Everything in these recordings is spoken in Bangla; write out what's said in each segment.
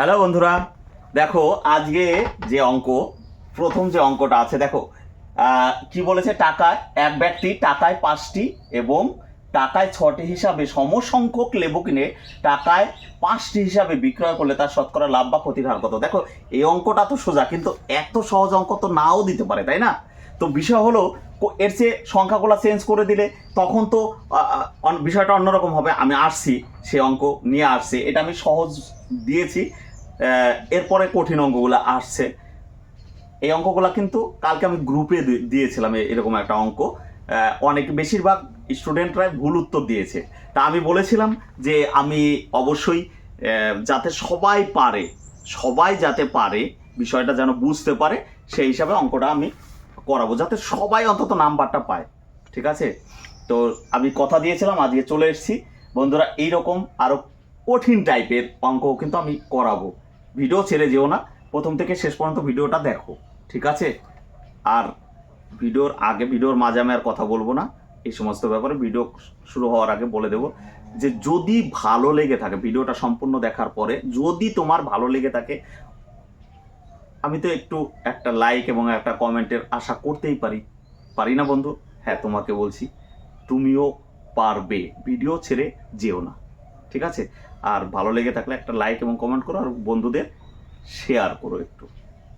হ্যালো বন্ধুরা। দেখো, আজকে যে অঙ্ক, প্রথম যে অঙ্কটা আছে, দেখো কি বলেছে? টাকায় এক ব্যক্তি, টাকায় পাঁচটি এবং টাকায় ছটি হিসাবে সমসংখ্যক লেবু কিনে টাকায় পাঁচটি হিসাবে বিক্রয় করলে তার শতকরা লাভ বা ক্ষতির হার কত? দেখো, এই অঙ্কটা তো সোজা, কিন্তু এত সহজ অঙ্ক তো নাও দিতে পারে, তাই না? তো বিষয় হলো এর চেয়ে সংখ্যাগুলো চেঞ্জ করে দিলে তখন তো বিষয়টা অন্যরকম হবে। আমি আসছি, সে অঙ্ক নিয়ে আসছি। এটা আমি সহজ দিয়েছি। এরপরে কঠিন অঙ্কগুলো আসছে। এই অঙ্কগুলো কিন্তু কালকে আমি গ্রুপে দিয়েছিলাম এরকম একটা অঙ্ক। অনেক বেশিরভাগ স্টুডেন্টরাই ভুল উত্তর দিয়েছে। তা আমি বলেছিলাম যে আমি অবশ্যই যাতে সবাই পারে, সবাই যাতে পারে, বিষয়টা যেন বুঝতে পারে, সেই হিসাবে অঙ্কটা আমি করাবো। যাতে সবাই অন্তত নাম্বারটা পায়। ঠিক আছে? তো আমি কথা দিয়েছিলাম, আজকে চলে এসেছি। বন্ধুরা, এইরকম আরও কঠিন টাইপের অঙ্ক কিন্তু আমি করাবো। ভিডিও ছেড়ে যেও না। প্রথম থেকে শেষ পর্যন্ত ভিডিওটা দেখো, ঠিক আছে? আর ভিডিওর আগে ভিডিওর মাঝে আমি আর কথা বলব না। এই সমস্ত ব্যাপারে ভিডিও শুরু হওয়ার আগে বলে দেবো যে, যদি ভালো লেগে থাকে ভিডিওটা সম্পূর্ণ দেখার পরে, যদি তোমার ভালো লেগে থাকে, আমি তো একটু একটা লাইক এবং একটা কমেন্টের আশা করতেই পারি। পারি না বন্ধু? হ্যাঁ তোমাকে বলছি, তুমিও পারবে। ভিডিও ছেড়ে যেও না, ঠিক আছে? আর ভালো লেগে থাকলে একটা লাইক এবং কমেন্ট করো, আর বন্ধুদের শেয়ার করো একটু।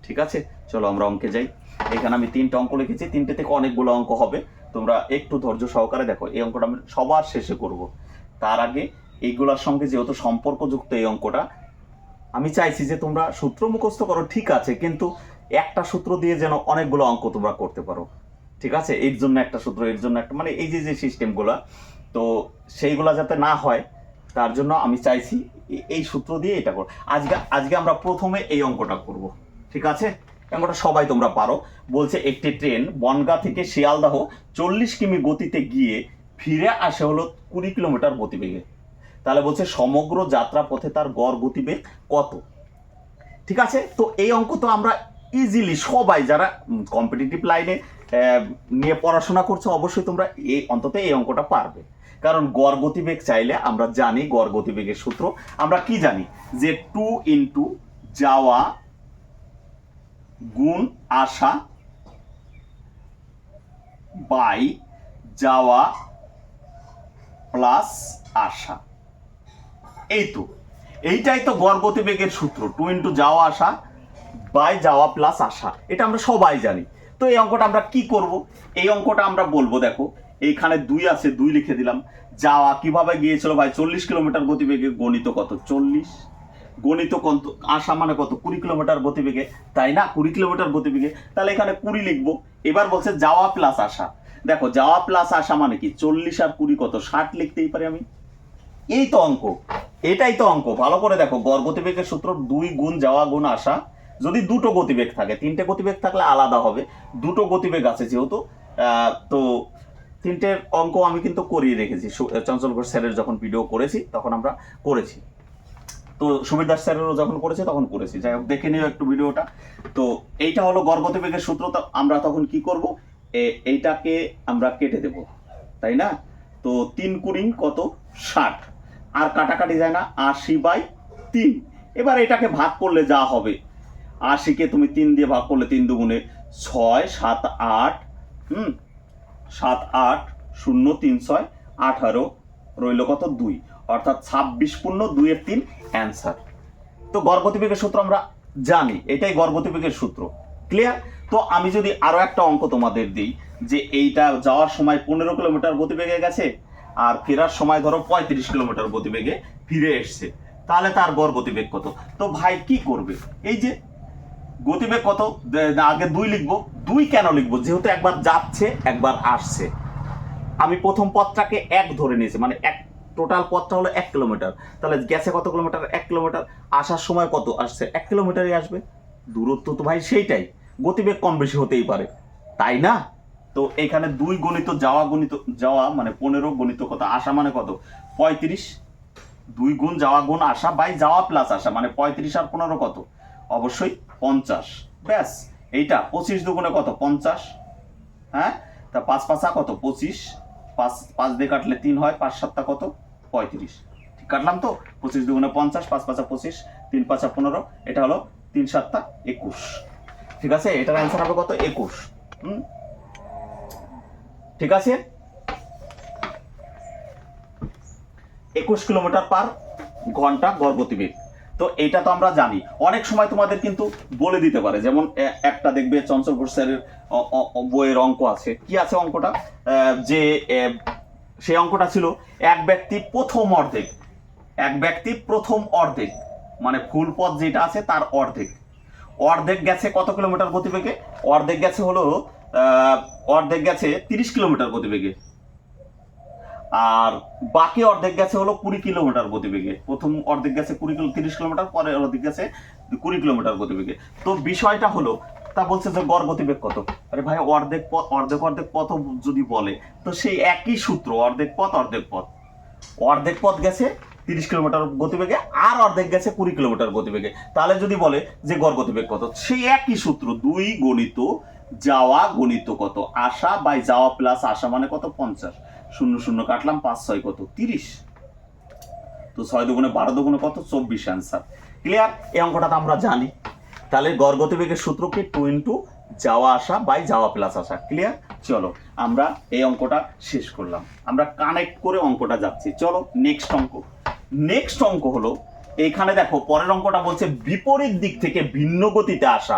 ঠিক আছে? চলো আমরা অঙ্কে যাই। এখানে আমি তিনটা অঙ্ক লিখেছি, তিনটে থেকে অনেকগুলো অঙ্ক হবে। তোমরা একটু ধৈর্য সহকারে দেখো, এই অঙ্কটা আমি সবার শেষে করব। তার আগে এইগুলোর সঙ্গে যেহেতু সম্পর্কযুক্ত এই অঙ্কটা, আমি চাইছি যে তোমরা সূত্র মুখস্থ করো, ঠিক আছে, কিন্তু একটা সূত্র দিয়ে যেন অনেকগুলো অঙ্ক তোমরা করতে পারো। ঠিক আছে? এর জন্য একটা সূত্র, এর জন্য একটা মানে এই যে যে সিস্টেমগুলো তো সেইগুলা যাতে না হয় তার জন্য আমি চাইছি এই সূত্র দিয়ে এটা করো। আজকে আজকে আমরা প্রথমে এই অঙ্কটা করব। ঠিক আছে? অঙ্কটা সবাই তোমরা পারো। বলছে একটি ট্রেন বনগা থেকে শিয়ালদাহ চল্লিশ কিমি গতিতে গিয়ে ফিরে আসে হলো কুড়ি কিলোমিটার গতিবেগে। তাহলে বলছে সমগ্র যাত্রা পথে তার গড় গতিবেগ কত? ঠিক আছে? তো এই অঙ্ক তো আমরা ইজিলি সবাই যারা কম্পিটিটিভ লাইনে নিয়ে পড়াশোনা করছ, অবশ্যই তোমরা এই অন্তত এই অঙ্কটা পারবে। কারণ গড় গতিবেগ চাইলে আমরা জানি গড় গতিবেগের সূত্র। আমরা কি জানি? যে টু ইন্টু যাওয়া গুণ আসা বাই যাওয়া প্লাস আসা। এই তো। এইটাই তো গড় গতিবেগের সূত্র। টু ইন্টু যাওয়া আসা বাই যাওয়া প্লাস আসা। এটা আমরা সবাই জানি। তো এই অঙ্কটা আমরা কি করব? এই অঙ্কটা আমরা বলব, দেখো এইখানে দুই আছে, দুই লিখে দিলাম। যাওয়া কীভাবে গিয়েছিল ভাই? চল্লিশ কিলোমিটার গতিবেগে গণিত কত? চল্লিশ। গণিত কত? আসা মানে কত? কুড়ি কিলোমিটার গতিবেগে। তাই না? কুড়ি কিলোমিটার গতিবেগে। তাহলে এখানে কুড়ি লিখব। এবার বলছে যাওয়া প্লাস আসা দেখো, যাওয়া প্লাস আসা মানে কি? চল্লিশ আর কুড়ি কত? ষাট লিখতেই পারি আমি। এই তো অঙ্ক। এটাই তো অঙ্ক। ভালো করে দেখো, গড় গতিবেগের সূত্র দুই গুণ যাওয়া গুণ আসা যদি দুটো গতিবেগ থাকে, তিনটে গতিবেগ থাকলে আলাদা হবে। দুটো গতিবেগ আছে যেহেতু তো তিনটের অঙ্ক আমি কিন্তু করিয়ে রেখেছি। চঞ্চল ঘোষ স্যারের যখন ভিডিও করেছি, তখন আমরা করেছি। তো সুমিত দাস স্যারেরও যখন করেছে, তখন করেছি। যাই হোক, দেখে নিও একটু ভিডিওটা তো এইটা হলো গড় গতিবেগের সূত্র আমরা তখন কি করব? এইটাকে আমরা কেটে দেব। তাই না? তো তিন কুড়ি কত? ষাট। আর কাটাকাটি যায় না। আশি বাই তিন। এবার এটাকে ভাগ করলে যা হবে। আশিকে তুমি তিন দিয়ে ভাগ করলে তিন দুগুণে ছয়, সাত, আট, হুম? সাত আট শূন্য তিন ছয় আঠারো রইল কত দুই। অর্থাৎ ছাব্বিশ পূর্ণ দুইয়ের তিন অ্যান্সার। তো গর্ভতিবেগের সূত্র আমরা জানি, এটাই গর্ভতিবেগের সূত্র। ক্লিয়ার? তো আমি যদি আরও একটা অঙ্ক তোমাদের দিই, যে এইটা যাওয়ার সময় পনেরো কিলোমিটার গতিবেগে গেছে, আর ফেরার সময় ধরো পঁয়ত্রিশ কিলোমিটার গতিবেগে ফিরে এসছে। তাহলে তার গড় গতিবেগ কত? তো ভাই কি করবে? এই যে গতিবেগ কত? আগে দুই লিখব। দুই কেন লিখব? যেহেতু একবার যাচ্ছে, একবার আসছে। আমি প্রথম পথটাকে এক ধরে নিয়েছি মানে এক টোটাল পথটা হলো এক কিলোমিটার তাহলে গেছে কত কিলোমিটার এক কিলোমিটার আসার সময় কত আসছে? এক কিলোমিটারই আসবে। দূরত্ব তো ভাই সেইটাই। গতিবেগ কম বেশি হতেই পারে। তাই না? তো এখানে দুই গণিত যাওয়া গণিত, যাওয়া মানে পনেরো গণিত কত? আসা মানে কত? পঁয়ত্রিশ। দুই গুণ যাওয়া গুণ আসা বাই যাওয়া প্লাস আসা মানে পঁয়ত্রিশ আর পনেরো কত? অবশ্যই পঞ্চাশ। ব্যাস, এইটা পঁচিশ দুগুণে কত? পঞ্চাশ। হ্যাঁ? তা পাঁচ পাঁচা কত? পঁচিশ। পাঁচ পাঁচ দিয়ে কাটলে তিন হয়, পাঁচ সাতটা কত? পঁয়ত্রিশ। ঠিক কাটলাম তো? পঁচিশ দুগুণে পঞ্চাশ, পাঁচ পাঁচা পঁচিশ, তিন পাঁচা পনেরো, এটা হলো তিন সাতটা একুশ। ঠিক আছে? এটার অ্যান্সার হবে কত? একুশ। হুম? ঠিক আছে? একুশ কিলোমিটার পার ঘণ্টা গড় গতিবেগ। তো এটা তো আমরা জানি। অনেক সময় তোমাদের কিন্তু বলে দিতে পারে, যেমন একটা দেখবে চঞ্চল ঘোষ স্যারের বইয়ের অঙ্ক আছে। কি আছে অঙ্কটা? যে সেই অঙ্কটা ছিল, এক ব্যক্তি প্রথম অর্ধেক। এক ব্যক্তি প্রথম অর্ধেক। মানে ফুল পথ যেটা আছে তার অর্ধেক। অর্ধেক গেছে কত কিলোমিটার গতিবেগে? অর্ধেক গেছে হলো অর্ধেক গেছে তিরিশ কিলোমিটার গতিবেগে। আর বাকি অর্ধেক গেছে হলো কুড়ি কিলোমিটার গতিবেগে। প্রথম অর্ধেক গেছে কুড়ি কিলো, তিরিশ কিলোমিটার, পরে অর্ধেক গেছে কুড়ি কিলোমিটার গতিবেগে। তো বিষয়টা হলো, তা বলছে যে গড় গতিবেগ কত? আরে ভাই, অর্ধেক পথ, অর্ধেক অর্ধেক পথ যদি বলে, তো সেই একই সূত্র, অর্ধেক পথ অর্ধেক পথ। অর্ধেক পথ গেছে তিরিশ কিলোমিটার গতিবেগে, আর অর্ধেক গেছে কুড়ি কিলোমিটার গতিবেগে। তাহলে যদি বলে যে গড় গতিবেগ কত, সেই একই সূত্র দুই গণিত যাওয়া গণিত কত? আসা বাই যাওয়া প্লাস আসা মানে কত? পঞ্চাশ। শূন্য শূন্য কাটলাম, পাঁচ ছয় কত? তিরিশ। তো ছয় দুগুণে বারো দুগুণে কত? চব্বিশ অ্যান্সার ক্লিয়ার এই অঙ্কটা তো আমরা জানি। তাহলে গড় গতিবেগের সূত্র কি টু ইন্টু যাওয়া আসা বাই যাওয়া প্লাস আসা। ক্লিয়ার চলো, আমরা এই অঙ্কটা শেষ করলাম। আমরা কানেক্ট করে অঙ্কটা যাচ্ছি। চলো নেক্সট অঙ্ক। নেক্সট অঙ্ক হলো এইখানে দেখো, পরের অঙ্কটা বলছে বিপরীত দিক থেকে ভিন্ন গতিতে আসা।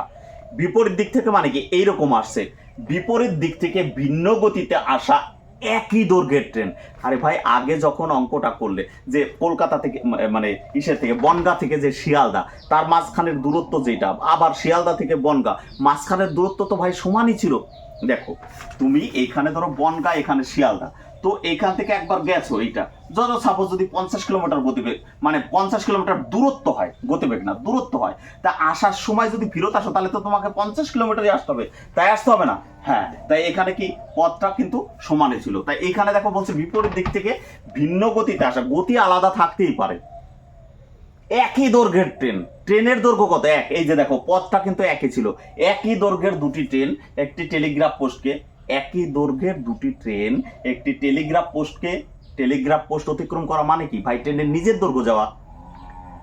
বিপরীত দিক থেকে মানে কি? এইরকম আসছে। বিপরীত দিক থেকে ভিন্ন গতিতে আসা একই দৈর্ঘ্যের ট্রেন আরে ভাই, আগে যখন অঙ্কটা করলে, যে কলকাতা থেকে মানে ইসের থেকে, বনগা থেকে যে শিয়ালদা, তার মাঝখানের দূরত্ব যেটা, আবার শিয়ালদা থেকে বনগা, মাঝখানের দূরত্ব তো ভাই সমানই ছিল। দেখো, তুমি এখানে ধরো বনগা, এখানে শিয়ালদা। তো এইখান থেকে একবার গেছো এইটা। যত সাপোজ যদি পঞ্চাশ কিলোমিটার গতিবেগ মানে পঞ্চাশ কিলোমিটার দূরত্ব হয়, গতিবেগ না, দূরত্ব হয়, তা আসার সময় যদি ফেরত আসো, তাহলে তো তোমাকে পঞ্চাশ কিলোমিটারই আসতে হবে। তাই আসতে হবে না? হ্যাঁ তাই এখানে কি পথটা কিন্তু সমানে ছিল। তাই এখানে দেখো বলছে বিপরীত দিক থেকে ভিন্ন গতিতে আসা। গতি আলাদা থাকতেই পারে। একই দৈর্ঘ্যের ট্রেন। ট্রেনের দৈর্ঘ্য কত? এক। এই যে দেখো, পথটা কিন্তু একই ছিল। একই দৈর্ঘ্যের দুটি ট্রেন, একটি টেলিগ্রাফ পোস্টকে একই দৈর্ঘ্যের দুটি ট্রেন একটি টেলিগ্রাফ পোস্টকে টেলিগ্রাফ পোস্ট অতিক্রম করা মানে কি? ভাই ট্রেনের নিজের দৈর্ঘ্য যাওয়া।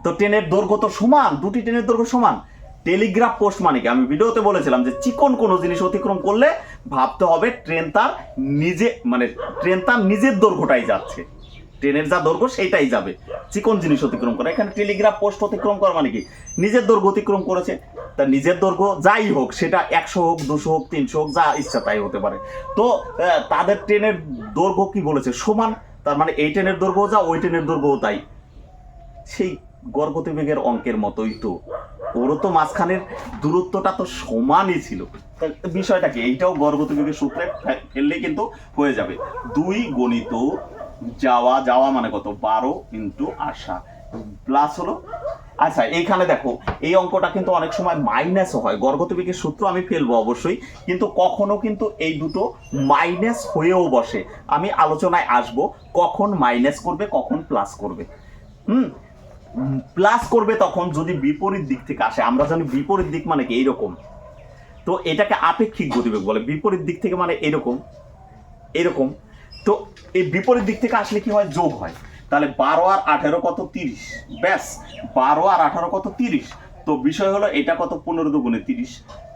তো ট্রেনের দৈর্ঘ্য তো সমান, দুটি ট্রেনের দৈর্ঘ্য সমান। টেলিগ্রাফ পোস্ট মানে কি? আমি ভিডিওতে বলেছিলাম যে চিকন কোনো জিনিস অতিক্রম করলে ভাবতে হবে ট্রেন তার নিজে মানে ট্রেন তার নিজের দৈর্ঘ্যটাই যাচ্ছে। ট্রেনের যা দৈর্ঘ্য সেইটাই যাবে। চিকন জিনিস অতিক্রম করে। এখানে টেলিগ্রাফ পোস্ট অতিক্রম করা মানে কি? নিজের দৈর্ঘ্য অতিক্রম করেছে। তা নিজের দৈর্ঘ্য যাই হোক, সেটা একশো হোক, দুশো হোক, তিনশো হোক, যা ইচ্ছা তাই হতে পারে। তো তাদের ট্রেনের দৈর্ঘ্য কি বলেছে? সমান, তার মানে এই ট্রেনের দৈর্ঘ্য যা, ওই ট্রেনের দৈর্ঘ্য তাই। সেই গর্গতিবেগের অঙ্কের মতোই তো। ওরও তো মাঝখানের দূরত্বটা তো সমানই ছিল। বিষয়টা কি? এইটাও গর্গতিবেগের সূত্রে ফেললে কিন্তু হয়ে যাবে। দুই গণিত যাওয়া যাওয়া মানে কত? বারো ইন্টু আশা। প্লাস হলো আচ্ছা এইখানে দেখো, এই অঙ্কটা কিন্তু অনেক সময় মাইনাসও হয়। গর্গতিবেগের সূত্র আমি ফেলব অবশ্যই, কিন্তু কখনো কিন্তু এই দুটো মাইনাস হয়েও বসে। আমি আলোচনায় আসব, কখন মাইনাস করবে, কখন প্লাস করবে। হুম? প্লাস করবে তখন যদি বিপরীত দিক থেকে আসে, আমরা জানি বিপরীত দিক মানে কি? এইরকম। তো এটাকে আপেক্ষিক গতিবেগ বলে। বিপরীত দিক থেকে মানে এরকম এরকম। তো এই বিপরীত দিক থেকে আসলে কি হয়? যোগ হয়। তাহলে বারো আর আঠেরো কত তিরিশ? ব্যাস, বারো আর আঠারো কত তিরিশ? তো বিষয় হলো এটা কত পনেরো দুগুণে তিরিশ?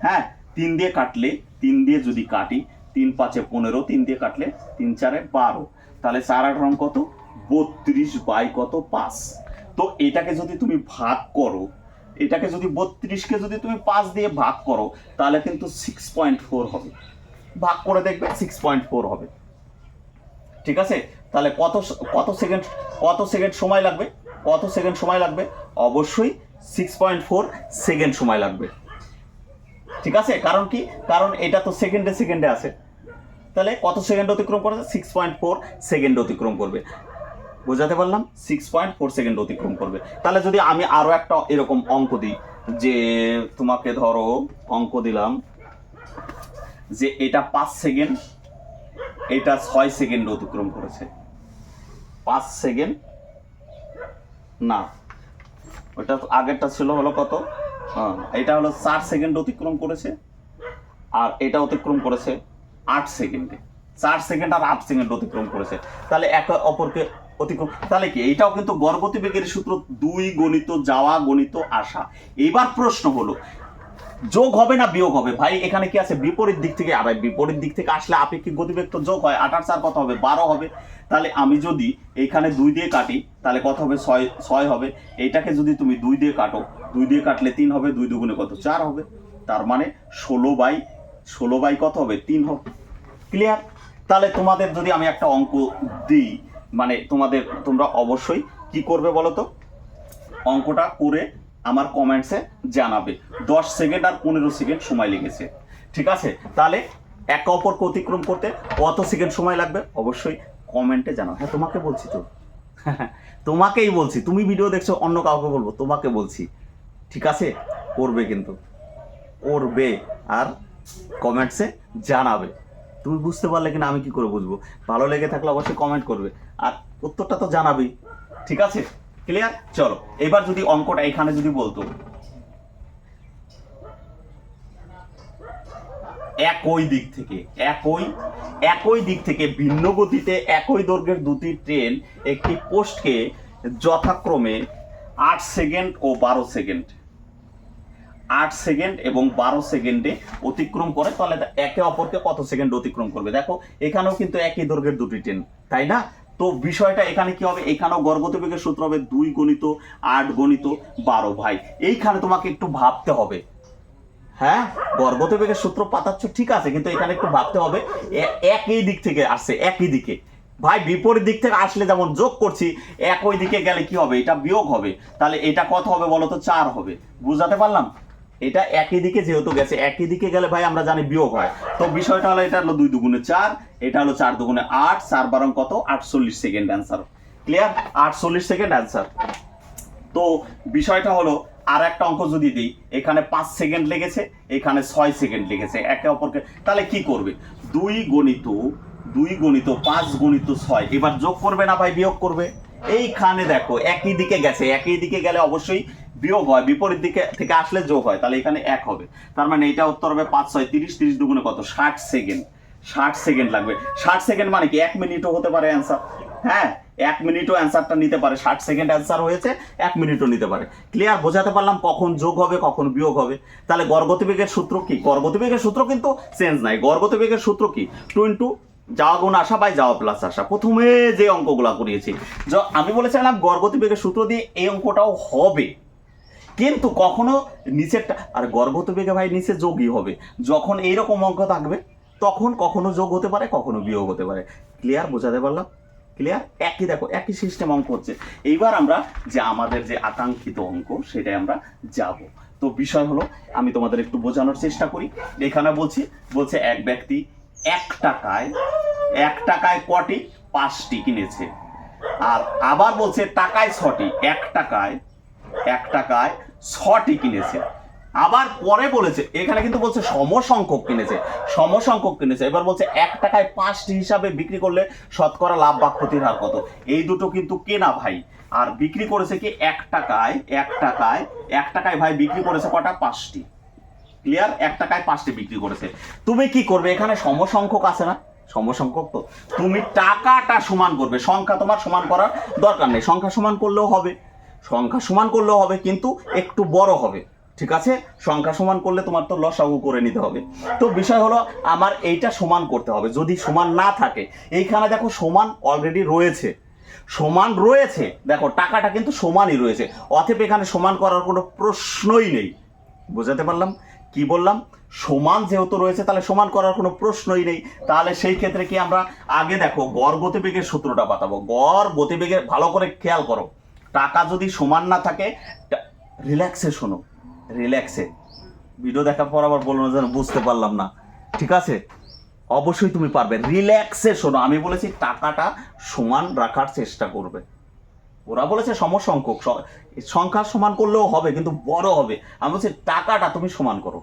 হ্যাঁ তিন দিয়ে কাটলে, তিন দিয়ে যদি কাটি, তিন পাঁচে পনেরো, তিন দিয়ে কাটলে তিন চারে বারো। তাহলে চার আট রং কত? বত্রিশ বাই কত পাঁচ। তো এটাকে যদি তুমি ভাগ করো, এটাকে যদি বত্রিশকে যদি তুমি পাঁচ দিয়ে ভাগ করো, তাহলে কিন্তু সিক্স পয়েন্ট ফোর হবে। ভাগ করে দেখবে সিক্স পয়েন্ট ফোর হবে। ঠিক আছে? তাহলে কত কত সেকেন্ড কত সেকেন্ড সময় লাগবে? কত সেকেন্ড সময় লাগবে? অবশ্যই সিক্স পয়েন্ট ফোর সেকেন্ড সময় লাগবে। ঠিক আছে? কারণ কি? কারণ এটা তো সেকেন্ডে সেকেন্ডে আছে। তাহলে কত সেকেন্ড অতিক্রম করেছে? সিক্স পয়েন্ট ফোর সেকেন্ড অতিক্রম করবে। বোঝাতে পারলাম? সিক্স পয়েন্ট ফোর সেকেন্ড অতিক্রম করবে। তাহলে যদি আমি আরও একটা এরকম অঙ্ক দিই, যে তোমাকে ধরো অঙ্ক দিলাম, যে এটা পাঁচ সেকেন্ড, এটা ছয় সেকেন্ড অতিক্রম করেছে। পাঁচ সেকেন্ড। না, ওটা আগেরটা ছিল হলো কত? হ্যাঁ এটা হলো চার সেকেন্ড অতিক্রম করেছে আর এটা অতিক্রম করেছে আট সেকেন্ডে। চার সেকেন্ড আর আট সেকেন্ড অতিক্রম করেছে। তাহলে একে অপরকে অতিক্রম তাহলে কি, এইটাও কিন্তু গড়গতিবেগের সূত্র দুই গণিত যাওয়া গণিত আসা এবার প্রশ্ন হলো যোগ হবে না বিয়োগ হবে? ভাই, এখানে কি আছে? বিপরীত দিক থেকে, আর বিপরীত দিক থেকে আসলে আপেক্ষিক গতিবেগ তো যোগ হয়। আঠাশ চার কত হবে? বারো হবে। তাহলে আমি যদি এইখানে দুই দিয়ে কাটি, তাহলে কত হবে? ছয় ছয় হবে। এইটাকে যদি তুমি দুই দিয়ে কাটো, দুই দিয়ে কাটলে তিন হবে, দুই দুগুণে কত? চার হবে। তার মানে ষোলো বাই ষোলো বাই কত হবে? তিন হবে। ক্লিয়ার তাহলে তোমাদের যদি আমি একটা অঙ্ক দিই মানে তোমাদের, তোমরা অবশ্যই কি করবে বলো তো? অঙ্কটা করে আমার কমেন্টসে জানাবে। দশ সেকেন্ড আর পনেরো সেকেন্ড সময় লেগেছে। ঠিক আছে? তাহলে একে অপরকে অতিক্রম করতে কত সেকেন্ড সময় লাগবে? অবশ্যই কমেন্টে জানাও। হ্যাঁ তোমাকে বলছি তো। তোমাকেই বলছি। তুমি ভিডিও দেখছ, অন্য কাউকে বলব। তোমাকে বলছি। ঠিক আছে? করবে কিন্তু। করবে। আর কমেন্টসে জানাবে। তুমি বুঝতে পারলে কিনা আমি কি করে বুঝব? ভালো লেগে থাকলে অবশ্যই কমেন্ট করবে। আর উত্তরটা তো জানাবেই। ঠিক আছে? ক্লিয়ার চলো, এবার যদি অঙ্কটা এখানে যদি বলতো। একই দিক থেকে, একই একই দিক থেকে ভিন্ন গতিতে একই দৈর্ঘ্যের দুটি ট্রেন একটি পোস্টকে যথাক্রমে আট সেকেন্ড ও বারো সেকেন্ড আট সেকেন্ড এবং বারো সেকেন্ডে অতিক্রম করে, তাহলে একে অপরকে কত সেকেন্ড অতিক্রম করবে? দেখো, এখানেও কিন্তু একই দৈর্ঘ্যের দুটি ট্রেন তাই না? তো বিষয়টা এখানে কি হবে? এখানেও গর্গতিবেগের সূত্র হবে দুই গণিত, আট গণিত, বারো ভাই। এইখানে তোমাকে একটু ভাবতে হবে। হ্যাঁ? গর্গতিবেগের সূত্র পাতাচ্ছ, ঠিক আছে, কিন্তু এখানে একটু ভাবতে হবে। একই দিক থেকে আসছে, একই দিকে। ভাই, বিপরীত দিক থেকে আসলে যেমন যোগ করছি, একই দিকে গেলে কি হবে? এটা বিয়োগ হবে। তাহলে এটা কত হবে বলো তো চার হবে। বুঝাতে পারলাম? এটা একই দিকে যেহেতু গেছে, একই দিকে গেলে ভাই আমরা জানি বিয়োগ হয়। তো বিষয়টা হলো এটা হলো দুই দুগুণে চার, এটা হলো চার দুগুণে আট, চার বারং কত? আটচল্লিশ সেকেন্ড অ্যান্সার ক্লিয়ার আটচল্লিশ সেকেন্ড অ্যান্সার তো বিষয়টা হলো আর একটা অঙ্ক যদি দিই, এখানে পাঁচ সেকেন্ড লেগেছে, এখানে ছয় সেকেন্ড লেগেছে, একে অপরকে, তাহলে কি করবে? দুই গণিত দুই গণিত, পাঁচ গণিত, ছয়, এবার যোগ করবে না ভাই, বিয়োগ করবে? এইখানে দেখো, একই দিকে গেছে, একই দিকে গেলে অবশ্যই বিয়োগ হয়, বিপরীত দিকে থেকে আসলে যোগ হয়, তাহলে এখানে এক হবে। তার মানে এটা উত্তর হবে পাঁচ, ছয়, তিরিশ তিরিশ দুগুণে কত? ষাট সেকেন্ড। ষাট সেকেন্ড লাগবে। ষাট সেকেন্ড মানে কি? এক মিনিটও হতে পারে অ্যান্সার হ্যাঁ এক মিনিটও অ্যান্সারটা নিতে পারে। ষাট সেকেন্ড অ্যান্সার হয়েছে, এক মিনিটও নিতে পারে। ক্লিয়ার বোঝাতে পারলাম কখন যোগ হবে, কখন বিয়োগ হবে। তাহলে গর্গতিবেগের সূত্র কি? গর্গতিবেগের সূত্র কিন্তু চেঞ্জ নাই। গর্গতিবেগের সূত্র কি? টু ইন্টু যাওয়া গুণ আসা বাই যাওয়া প্লাস আসা প্রথমে যে অঙ্কগুলো করিয়েছি। আমি বলেছিলাম গর্গতিবেগের সূত্র দিয়ে এই অঙ্কটাও হবে। কিন্তু কখনো নিচেরটা আর গর্ভত বেগে ভাই নিচে যোগই হবে। যখন এইরকম অঙ্ক থাকবে, তখন কখনো যোগ হতে পারে, কখনো বিয়োগ হতে পারে। ক্লিয়ার বোঝাতে পারলাম? ক্লিয়ার একই দেখো, একই সিস্টেম অঙ্ক হচ্ছে। এইবার আমরা যে আমাদের যে আকাঙ্ক্ষিত অঙ্ক সেটাই আমরা যাব। তো বিষয় হলো, আমি তোমাদের একটু বোঝানোর চেষ্টা করি। এখানে বলছি, বলছে এক ব্যক্তি এক টাকায় এক টাকায় কটি, পাঁচটি কিনেছে। আর আবার বলছে টাকায় ছটি, এক টাকায় এক টাকায় ছটি কিনেছে। আবার পরে বলেছে, এখানে কিন্তু বলছে সমসংখ্যক কিনেছে। সমসংখ্যক কিনেছে, এবার বলছে এক টাকায় পাঁচটি হিসাবে বিক্রি করলে শতকরা লাভ বা ক্ষতির হার কত? এই দুটো কিন্তু কেনা ভাই। আর বিক্রি করেছে কি? এক টাকায় এক টাকায় এক টাকায় ভাই বিক্রি করেছে কটা? পাঁচটি। ক্লিয়ার? এক টাকায় পাঁচটি বিক্রি করেছে। তুমি কি করবে? এখানে সমসংখ্যক আছে না? সমসংখ্যক তো। তুমি টাকাটা সমান করবে। সংখ্যা তোমার সমান করার দরকার নেই। সংখ্যা সমান করলেও হবে। সংখ্যা সমান করলেও হবে, কিন্তু একটু বড় হবে। ঠিক আছে? সংখ্যা সমান করলে তোমার তো লসাগু করে নিতে হবে। তো বিষয় হলো, আমার এইটা সমান করতে হবে। যদি সমান না থাকে, এইখানে দেখো সমান অলরেডি রয়েছে। সমান রয়েছে, দেখো টাকাটা কিন্তু সমানই রয়েছে। অতএব এখানে সমান করার কোনো প্রশ্নই নেই। বোঝাতে পারলাম? কি বললাম? সমান যেহেতু রয়েছে, তাহলে সমান করার কোনো প্রশ্নই নেই। তাহলে সেই ক্ষেত্রে কি আমরা আগে দেখো গড় গতিবেগের সূত্রটা পাতাবো। গড় গতিবেগের, ভালো করে খেয়াল করো। টাকা যদি সমান না থাকে রিল্যাক্সে শোনো রিল্যাক্সে ভিডিও দেখার পর আবার বলো না যেন বুঝতে পারলাম না। ঠিক আছে? অবশ্যই তুমি পারবে। রিল্যাক্সে শোনো, আমি বলেছি টাকাটা সমান রাখার চেষ্টা করবে। ওরা বলেছে সমসংখ্যক সংখ্যা সমান করলেও হবে, কিন্তু বড় হবে। আমি বলছি টাকাটা তুমি সমান করো।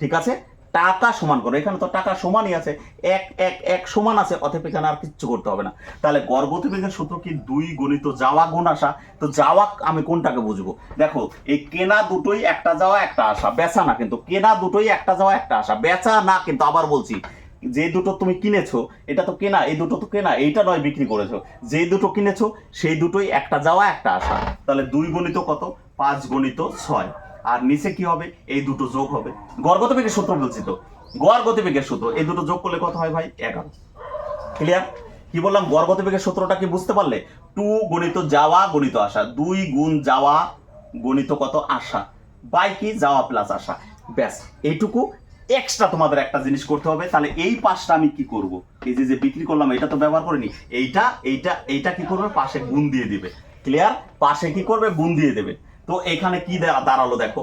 ঠিক আছে? টাকা সমান করো। এখানে তো টাকা সমানই আছে। এক এক এক সমান আছে, অতএব এখানে আর কিচ্ছু করতে হবে না। তাহলে গর্ভতিবেগের সূত্র কি দুই গণিত যাওয়া গুণ আসা তো যাওয়া আমি কোনটাকে বুঝব? দেখো, এই কেনা দুটোই একটা যাওয়া, একটা আসা বেচা না কিন্তু, কেনা দুটোই একটা যাওয়া, একটা আসা বেচা না কিন্তু, আবার বলছি, যে দুটো তুমি কিনেছো, এটা তো কেনা, এই দুটো তো কেনা, এইটা নয় বিক্রি করেছ। যে দুটো কিনেছো, সেই দুটোই একটা যাওয়া, একটা আসা তাহলে দুই গণিত কত? পাঁচ গণিত ছয়। আর নিচে কি হবে? এই দুটো যোগ হবে। গড় গতিবেগের সূত্র বলছি তো। গড় গতিবেগের সূত্র। এই দুটো যোগ করলে কত হয় ভাই? এগারো। ক্লিয়ার কি বললাম? গড় গতিবেগের সূত্রটা কি বুঝতে পারলে? টু গণিত যাওয়া গণিত আসা দুই গুণ যাওয়া গণিত কত? আসা বাই কি? যাওয়া প্লাস আসা ব্যাস। এইটুকু এক্সট্রা তোমাদের একটা জিনিস করতে হবে। তাহলে এই পাশটা আমি কি করব? এই যে যে বিক্রি করলাম, এটা তো ব্যবহার করিনি। এইটা এইটা এইটা কি করবে? পাশে গুণ দিয়ে দিবে। ক্লিয়ার পাশে কি করবে? গুণ দিয়ে দেবে। তো এখানে কি দাঁড়াল দেখো।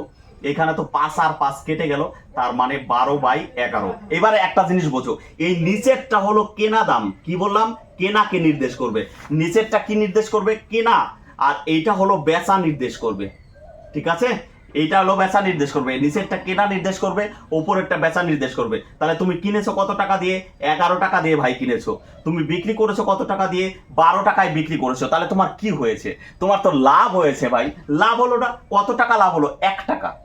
এখানে তো পাঁচ আর পাঁচ কেটে গেল, তার মানে বারো বাই এগারো। এবারে একটা জিনিস বোঝো, এই নিচেরটা হলো কেনা দাম। কি বললাম? কেনাকে নির্দেশ করবে। নিচেরটা কি নির্দেশ করবে? কেনা। আর এইটা হলো বেচা নির্দেশ করবে। ঠিক আছে? এইটা হলো বেচা নির্দেশ করবে নিচেরটা কেনা নির্দেশ করবে উপরেরটা বেচা নির্দেশ করবে। তাহলে তুমি কিনেছো কত টাকা দিয়ে? এগারো টাকা দিয়ে ভাই কিনেছো। তুমি বিক্রি করেছ কত টাকা দিয়ে? বারো টাকায় বিক্রি করেছ। তাহলে তোমার কি হয়েছে? তোমার তো লাভ হয়েছে ভাই। লাভ হলো না, কত টাকা লাভ হলো? এক টাকা।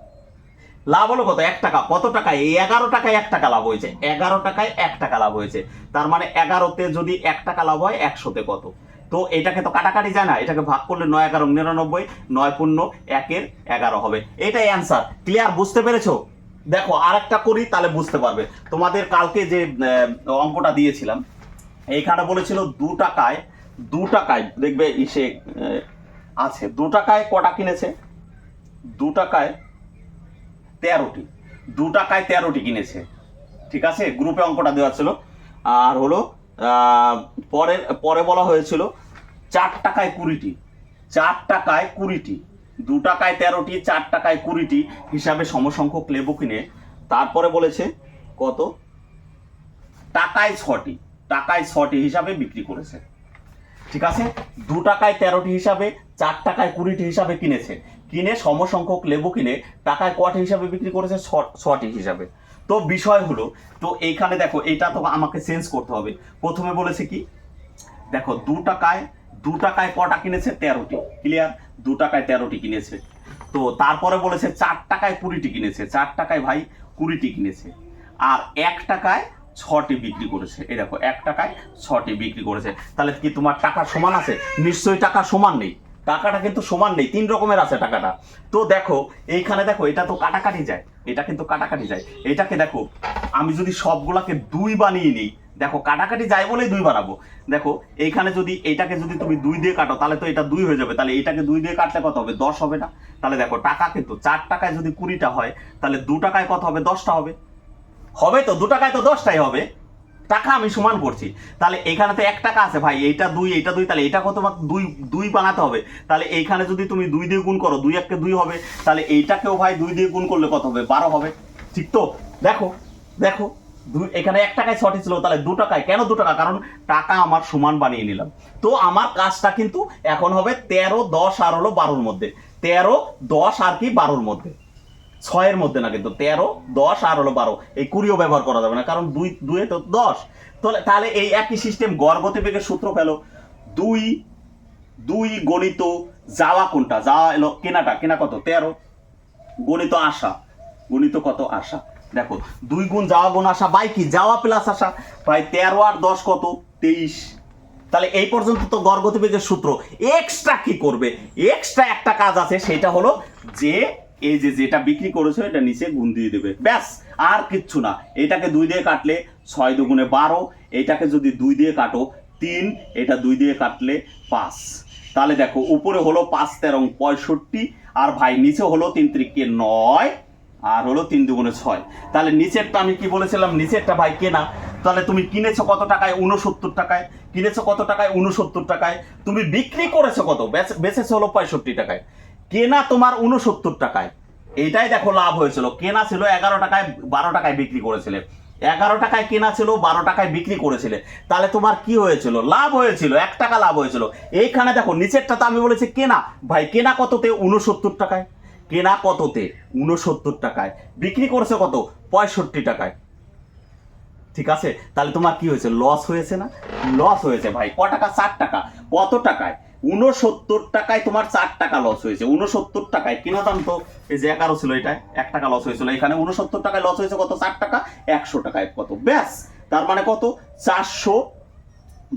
লাভ হলো কত? এক টাকা। কত টাকায়? এই এগারো টাকায় এক টাকা লাভ হয়েছে। এগারো টাকায় এক টাকা লাভ হয়েছে। তার মানে এগারোতে যদি এক টাকা লাভ হয়, একশোতে কত? তো এটাকে তো কাটাকাটি যায় না, এটাকে ভাগ করলে নয় এগারো, নিরানব্বই, নয় পূর্ণ, একের এগারো হবে। এটাই অ্যান্সার ক্লিয়ার বুঝতে পেরেছ? দেখো, আরেকটা করি, তাহলে বুঝতে পারবে। তোমাদের কালকে যে অঙ্কটা দিয়েছিলাম, এইখানে বলেছিল দু টাকায় দু টাকায়, দেখবে ইসে আছে। দু টাকায় কটা কিনেছে? দু টাকায় তেরোটি। দু টাকায় তেরোটি কিনেছে। ঠিক আছে? গ্রুপে অঙ্কটা দেওয়া ছিল। আর হলো পরের, পরে বলা হয়েছিল চার টাকায় কুড়িটি, চার টাকায় কুড়িটি, দু টাকায় তেরোটি, চার টাকায় কুড়িটি হিসাবে সমসংখ্যক লেবু কিনে তারপরে বলেছে কত? টাকায় ছটি টাকায় ছটি হিসাবে বিক্রি করেছে। ঠিক আছে? দু টাকায় তেরোটি হিসাবে, চার টাকায় কুড়িটি হিসাবে কিনেছে। কিনে সমসংখ্যক লেবু কিনে টাকায় কটি হিসাবে বিক্রি করেছে? ছটি হিসাবে। তো বিষয় হলো, তো এইখানে দেখো এটা তো আমাকে চেঞ্জ করতে হবে। প্রথমে বলেছে কি? দেখো, দু টাকায় দু টাকায় কটা কিনেছে? তেরোটি। ক্লিয়ার দু টাকায় তেরোটি কিনেছে। তো তারপরে বলেছে চার টাকায় কুড়িটি কিনেছে। চার টাকায় ভাই কুড়িটি কিনেছে। আর এক টাকায় ছটি বিক্রি করেছে। এই দেখো, এক টাকায় ছটি বিক্রি করেছে। তাহলে কি তোমার টাকা সমান আছে? নিশ্চয়ই টাকা সমান নেই। টাকাটা কিন্তু সমান নেই। তিন রকমের আছে টাকাটা। তো দেখো, এইখানে দেখো, এটা তো কাটাকাটি যায়। এটা কিন্তু কাটাকাটি যায়। এটাকে দেখো, আমি যদি সবগুলাকে দুই বানিয়ে নিই দেখো, কাটাকাটি যায় বলেই দুই বানাবো। দেখো, এইখানে যদি এইটাকে যদি তুমি দুই দিয়ে কাটো, তাহলে তো এটা দুই হয়ে যাবে। তাহলে এটাকে দুই দিয়ে কাটলে কত হবে? দশ হবে না? তাহলে দেখো, টাকা কিন্তু চার টাকায় যদি কুড়িটা হয়, তাহলে দু টাকায় কত হবে? দশটা হবে। হবে তো? দু টাকায় তো দশটাই হবে। টাকা আমি সমান করছি। তাহলে এখানে তো এক টাকা আছে ভাই। এইটা দুই এইটা দুই, তাহলে এটা কত দুই দুই বানাতে হবে? তাহলে এইখানে যদি তুমি দুই দিয়ে গুণ করো, দুই এককে দুই হবে। তাহলে এইটাকেও ভাই দুই দিয়ে গুণ করলে কত হবে? বারো হবে। ঠিক তো? দেখো দেখো। এখানে এক টাকায় ছটি ছিল, তাহলে দু টাকায়। কেন দু টাকা? কারণ টাকা আমার সমান বানিয়ে নিলাম। তো আমার কাজটা কিন্তু এখন হবে তেরো, দশ আর হলো বারোর মধ্যে। তেরো, দশ আর কি বারোর মধ্যে। ছয়ের মধ্যে না কিন্তু, তেরো, দশ আর হলো বারো। এই কুড়িও ব্যবহার করা যাবে না, কারণ দুই, দুয়ে তো দশ। তাহলে তাহলে এই একই সিস্টেম গড় গতিবেগের সূত্র পেল। দুই দুই গণিত যাওয়া কোনটা? যাওয়া এলো কেনাটা। কেনা কত? তেরো। গণিত আশা। গণিত কত? আসা দেখো, দুই গুণ যাওয়া গুণ আসা, বাই কি? যাওয়া প্লাস আসা। ভাই তেরো আর দশ কত? তেইশ। তাহলে এই পর্যন্ত তো গড় গতিবেগের সূত্র এক্সট্রা কি করবে? এক্সট্রা একটা কাজ আছে, সেটা হলো যে, এই যে যেটা বিক্রি করেছ, এটা নিচে গুণ দিয়ে দেবে। ব্যাস, আর কিচ্ছু না। এটাকে দুই দিয়ে কাটলে ছয় দুগুণে বারো, এটাকে যদি দুই দিয়ে কাটো, তিন, এটা দুই দিয়ে কাটলে পাঁচ। তাহলে দেখো, উপরে হলো পাঁচ তেরো পঁয়ষট্টি, আর ভাই নিচে হলো তিন ত্রিকে নয়। আর হলো তিন দুগুণে ছয়। তাহলে নিচেরটা আমি কি বলেছিলাম? নিচেরটা ভাই কেনা। তাহলে তুমি কিনেছো কত টাকায়? উনসত্তর টাকায়। কিনেছো কত টাকায়? উনসত্তর টাকায়। তুমি বিক্রি করেছ কত? বেচ- বেচেছো হলো পঁয়ষট্টি টাকায়। কেনা তোমার উনসত্তর টাকায়। এইটাই দেখো লাভ হয়েছিল। কেনা ছিল এগারো টাকায়, বারো টাকায় বিক্রি করেছিলে। এগারো টাকায় কেনা ছিল, বারো টাকায় বিক্রি করেছিলে। তাহলে তোমার কি হয়েছিল? লাভ হয়েছিল, এক টাকা লাভ হয়েছিল। এইখানে দেখো, নিচেরটা তো আমি বলেছি কেনা। ভাই, কেনা কততে? উনসত্তর টাকায়। কেনা কততে? উনসত্তর টাকায়। বিক্রি করেছে কত? পঁয়ষট্টি টাকায়। ঠিক আছে? তাহলে তোমার কি হয়েছে? লস হয়েছে না? লস হয়েছে ভাই। ক টাকা? চার টাকা। কত টাকায়? উনসত্তর টাকায় তোমার চার টাকা লস হয়েছে। উনসত্তর টাকায়। কিনা তো? এই যে এগারো ছিল এটা, এক টাকা লস হয়েছিল। এখানে উনসত্তর টাকায় লস হয়েছে কত? চার টাকা। একশো টাকায় কত? ব্যাস। তার মানে কত? চারশো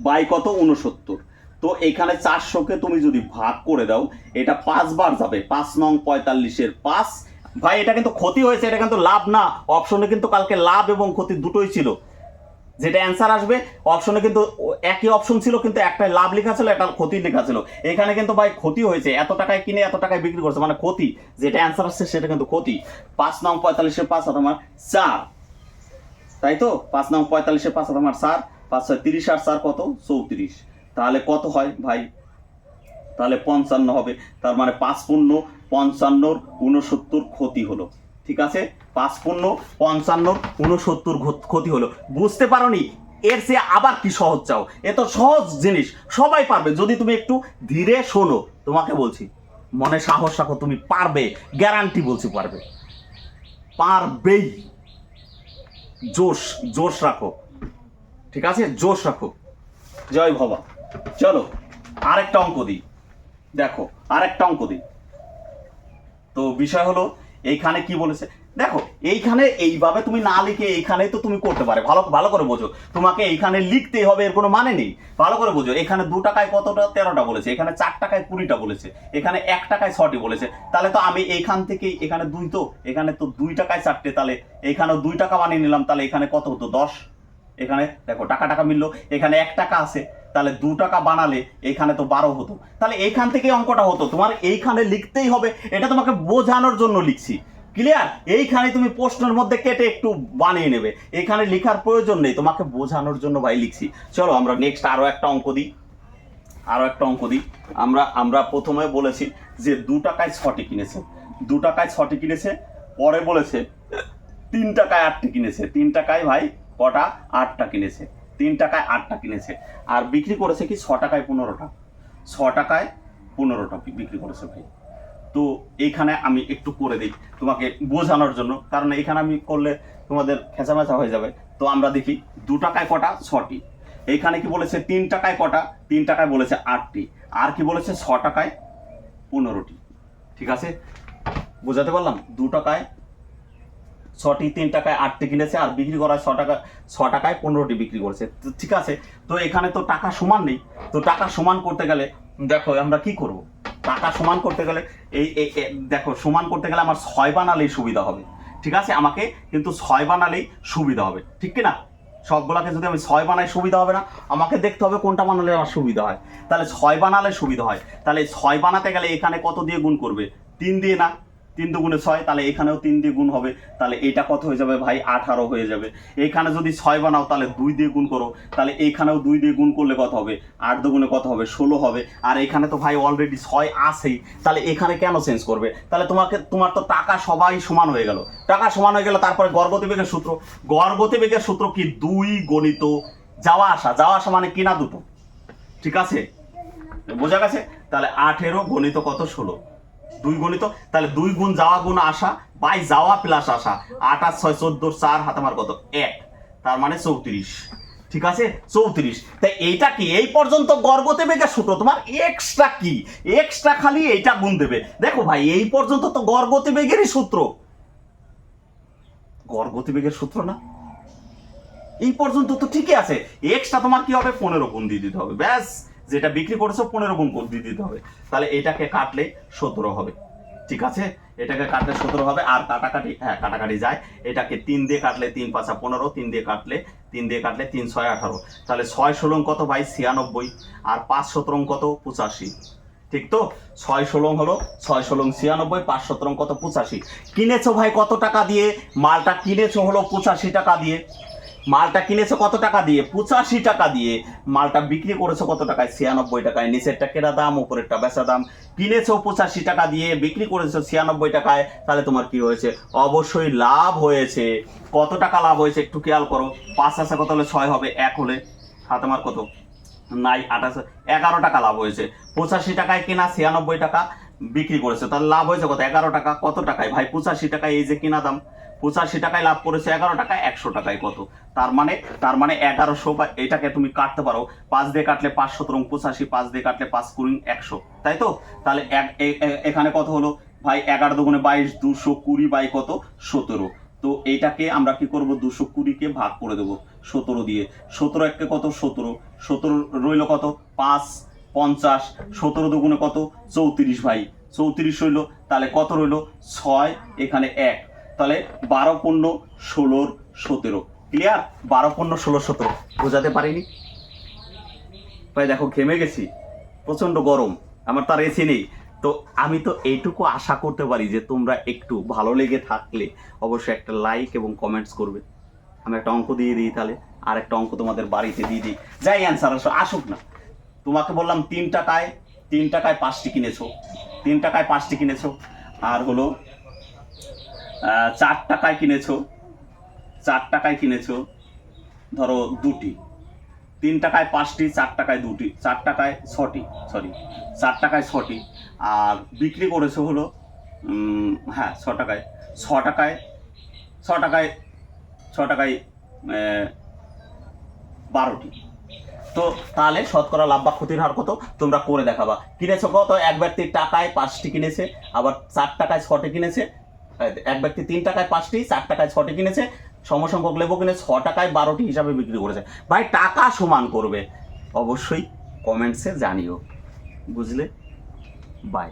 বাই কত? উনসত্তর তো এখানে চারশোকে তুমি যদি ভাগ করে দাও, এটা পাঁচবার যাবে। পাঁচ নং পঁয়তাল্লিশের পাঁচ। ভাই, এটা কিন্তু ক্ষতি হয়েছে, এটা কিন্তু লাভ না। অপশনে কিন্তু কালকে লাভ এবং ক্ষতি দুটোই ছিল। যেটা অ্যান্সার আসবে অপশনে কিন্তু একই অপশন ছিল, কিন্তু একটা লাভ লেখা ছিল, একটা ক্ষতি লেখা ছিল। এখানে কিন্তু ভাই ক্ষতি হয়েছে, এত টাকায় কিনে এত টাকায় বিক্রি করছে মানে ক্ষতি। যেটা অ্যান্সার আসছে, সেটা কিন্তু ক্ষতি। পাঁচ নং পঁয়তাল্লিশের পাঁচ তোমার চার। তাই তো? পাঁচ নং পঁয়তাল্লিশের পাঁচ তোমার চার, পাঁচ ছয় তিরিশ আর চার কত? চৌত্রিশ। তাহলে কত হয় ভাই? তাহলে পঞ্চান্ন হবে। তার মানে পাঁচ পূর্ণ পঞ্চান্নর উনসত্তর ক্ষতি হলো। ঠিক আছে? পাঁচ পূর্ণ পঞ্চান্নর উনসত্তর ক্ষতি হলো। বুঝতে পারো নি এর চেয়ে আবার কি সহজ চাও? এ তো সহজ জিনিস। সবাই পারবে। যদি তুমি একটু ধীরে শোনো, তোমাকে বলছি। মনে সাহস রাখো, তুমি পারবে। গ্যারান্টি বলছি পারবে। পারবেই। জোশ জোশ রাখো। ঠিক আছে? জোশ রাখো। জয় ভবা। চলো, আরেকটা অঙ্ক দিই। দেখো, আরেকটা অঙ্ক দিই। তো বিষয় হলো, এইখানে কি বলেছে? দেখো, এইখানে এইভাবে তুমি না লিখে এইখানে তো তুমি করতে পারে। ভালো ভালো করে বোঝো। তোমাকে এইখানে লিখতেই হবে, এর কোনো মানে নেই। ভালো করে বোঝো। এখানে দু টাকায় কতটা? তেরোটা বলেছে। এখানে চার টাকায় কুড়িটা বলেছে। এখানে এক টাকায় ছটি বলেছে। তাহলে তো আমি এইখান থেকেই, এখানে দুই তো? এখানে তো দুই টাকায় চারটে। তাহলে এখানেও দুই টাকা বানিয়ে নিলাম। তাহলে এখানে কত হতো? দশ? এখানে, দেখো, টাকা টাকা মিললো। এখানে এক টাকা আছে। তাহলে দু টাকা বানালে এখানে তো বারো হতো। তাহলে এইখান থেকে অঙ্কটা হতো। তোমার এইখানে লিখতেই হবে। এটা তোমাকে বোঝানোর জন্য লিখছি। ক্লিয়ার এইখানে তুমি প্রশ্নের মধ্যে কেটে একটু বানিয়ে নেবে। এখানে লেখার প্রয়োজন নেই। তোমাকে বোঝানোর জন্য ভাই লিখছি। চলো আমরা নেক্সট আরও একটা অঙ্ক দিই। আরও একটা অঙ্ক দিই। আমরা আমরা প্রথমে বলেছি যে দু টাকায় ছটি কিনেছে। দু টাকায় ছটি কিনেছে, পরে বলেছে তিন টাকায় আটটি কিনেছে। তিন টাকায় ভাই কটা? আটটা কিনেছে। তিন টাকায় আটটা কিনেছে। আর বিক্রি করেছে কি ছ টাকায় পনেরোটা। ছ টাকায় পনেরোটা বিক্রি করেছে ভাই। তো এইখানে আমি একটু করে দিই তোমাকে বোঝানোর জন্য। কারণ এখানে আমি করলে তোমাদের খেঁচামেচা হয়ে যাবে। তো আমরা দেখি, দু টাকায় কটা? ছটি। এইখানে কি বলেছে, তিন টাকায় কটা? তিন টাকায় বলেছে আটটি। আর কি বলেছে, ছ টাকায় পনেরোটি। ঠিক আছে? বোঝাতে পারলাম? দু টাকায় ছটি তিন টাকায় আটটি কিনেছে আর বিক্রি করা ছ টাকা ছ টাকায় পনেরোটি বিক্রি করেছে। তো ঠিক আছে, তো এখানে তো টাকা সমান নেই। তো টাকা সমান করতে গেলে, দেখো আমরা কি করব? টাকা সমান করতে গেলে এই- দেখো, সমান করতে গেলে আমার ছয় বানালেই সুবিধা হবে। ঠিক আছে? আমাকে কিন্তু ছয় বানালেই সুবিধা হবে। ঠিক কি না সবগুলাকে যদি আমি ছয় বানাই সুবিধা হবে না, আমাকে দেখতে হবে কোনটা বানালে আমার সুবিধা হয়। তাহলে ছয় বানালে সুবিধা হয়। তাহলে ছয় বানাতে গেলে এখানে কত দিয়ে গুণ করবে? তিন দিয়ে না? তিন দুগুণে ছয়, তাহলে এখানেও তিন দিয়ে গুণ হবে। তাহলে এটা কত হয়ে যাবে ভাই? আঠারো হয়ে যাবে। এখানে যদি ছয় বানাও, তাহলে দুই দিয়ে গুণ করো। তাহলে এখানেও দুই দিয়ে গুণ করলে কত হবে? আট দুগুণে কত হবে? ষোলো হবে। আর এখানে তো ভাই অলরেডি ছয় আছেই। তাহলে এখানে কেন চেঞ্জ করবে? তাহলে তোমাকে, তোমার তো টাকা সবাই সমান হয়ে গেল। টাকা সমান হয়ে গেল তারপরে গড়গতিবেগের সূত্র। গড়গতিবেগের সূত্র কি? দুই গণিত। যাওয়া আসা। যাওয়া আসা মানে কিনা দুটো? ঠিক আছে? বোঝা গেছে? তাহলে আঠেরো গণিত কত? ষোলো। দুই গণিত তাহলে দুই গুণ যাওয়া গুণ আসা, বাই যাওয়া প্লাস আসা। আর ছয়, চোদ্দ, চার হাতামার কত? এক। তার মানে চৌত্রিশ। ঠিক আছে? চৌত্রিশ। তাই এইটা কি? এই পর্যন্ত গর্গতে বেগের সূত্র তোমার এক্সট্রা কি? এক্সট্রা খালি এইটা গুণ দেবে। দেখো ভাই, এই পর্যন্ত তো গর্গতে বেগেরই সূত্র। গর্গতি বেগের সূত্র না? এই পর্যন্ত তো ঠিকই আছে। এক্সট্রা তোমার কি হবে? পনেরো গুণ দিয়ে দিতে হবে। ব্যাস। যেটা বিক্রি করেছ, পনেরো গুণ করে দিতে হবে। তাহলে এটাকে কাটলে সতেরো হবে। ঠিক আছে? এটাকে কাটলে সতেরো হবে, আর কাটাকাটি হ্যাঁ কাটাকাটি যায়। এটাকে তিন দিয়ে কাটলে তিন পাঁচা পনেরো, তিন দিয়ে কাটলে তিন দিয়ে কাটলে তিন ছয় আঠারো। তাহলে ছয় ষোলং কত ভাই? ছিয়ানব্বই। আর পাঁচ সতেরং কত? পঁচাশি। ঠিক তো? ছয় ষোলং হলো ছয় ষোলং ছিয়ানব্বই, পাঁচ সতেরং কত? পঁচাশি। কিনেছো ভাই কত টাকা দিয়ে? মালটা কিনেছো হলো পঁচাশি টাকা দিয়ে। মালটা কিনেছো কত টাকা দিয়ে? পঁচাশি টাকা দিয়ে। মালটা বিক্রি করেছ কত টাকায়? ছিয়ানব্বই টাকায়। নিচেরটা কেনা দাম, উপরেরটা বেচা দাম। কিনেছো পঁচাশি টাকা দিয়ে, বিক্রি করেছ ছিয়ানব্বই টাকায়। তাহলে তোমার কি হয়েছে? অবশ্যই লাভ হয়েছে। কত টাকা লাভ হয়েছে একটু খেয়াল করো। পাঁচ আছে, কত হলে ছয় হবে? এক হলে। হাত আমার কত? নাই, আঠাশ। এগারো টাকা লাভ হয়েছে। পঁচাশি টাকায় কেনা ছিয়ানব্বই টাকা, বিক্রি করেছে। তাহলে লাভ হয়েছে কত? এগারো টাকা। কত টাকায়? ভাই, পঁচাশি টাকায় এই যে কিনা দাম। পঁচাশি টাকায় লাভ করেছে, এগারো টাকায় একশো টাকায় কত? তার মানে তার মানে এগারোশো বা এটাকে তুমি কাটতে পারো। পাঁচ দিয়ে কাটলে পাঁচ সতেরো পঁচাশি, পাঁচ দিয়ে কাটলে পাঁচ কুড়ি একশো। তাই তো? তাহলে এখানে কত হলো? ভাই, এগারো দুগুণে বাইশ, দুশো কুড়ি বাই কত? সতেরো। তো এইটাকে আমরা কি করব? দুশো কুড়িকে ভাগ করে দেবো সতেরো দিয়ে। সতেরো এককে কত? সতেরো। সতেরো রইল কত? পাঁচ, পঞ্চাশ। সতেরো দুগুণে কত? চৌত্রিশ ভাই। চৌত্রিশ রইল, তাহলে কত রইল? ছয়, এখানে এক। তাহলে বারো পূর্ণ ষোলোর সতেরো। ক্লিয়ার বারো পূর্ণ ষোলো সতেরো। বোঝাতে পারিনি? ভাই দেখো, ঘেমে গেছি। প্রচণ্ড গরম। আমার তার এসি নেই। তো আমি তো এইটুকু আশা করতে পারি যে তোমরা একটু ভালো লেগে থাকলে অবশ্যই একটা লাইক এবং কমেন্টস করবে। আমি একটা অঙ্ক দিয়ে দিই তাহলে। আর একটা অঙ্ক তোমাদের বাড়িতে দিয়ে দিই। যাই অ্যান্সার আসো, আসুক না। তোমাকে বললাম তিন টাকায় তিন টাকায় পাঁচটি কিনেছো। তিন টাকায় পাঁচটি কিনেছো। আর হলো চার টাকায় কিনেছো। চার টাকায় কিনেছো। ধরো দুটি। তিন টাকায় পাঁচটি, চার টাকায় দুটি। চার টাকায় ছটি সরি চার টাকায় ছটি। আর বিক্রি করেছ হলো হ্যাঁ ছ টাকায়। ছ টাকায় ছ টাকায় ছ টাকায় বারোটি। তো তাহলে শতকরা লাভ বা ক্ষতির হার কত? তোমরা করে দেখাবা। কিনেছো কত? এক ব্যক্তি টাকায় পাঁচটি কিনেছে, আবার চার টাকায় ছটি কিনেছে এক ব্যক্তি তিন টাকায় পাঁচটি, চার টাকায় ছটি কিনেছে, সমসংখ্যক লেবু কিনে ছ টাকায় বারোটি হিসাবে বিক্রি করেছে। ভাই, টাকা সমান করবে। অবশ্যই কমেন্টসে জানিও। বুঝলে? বাই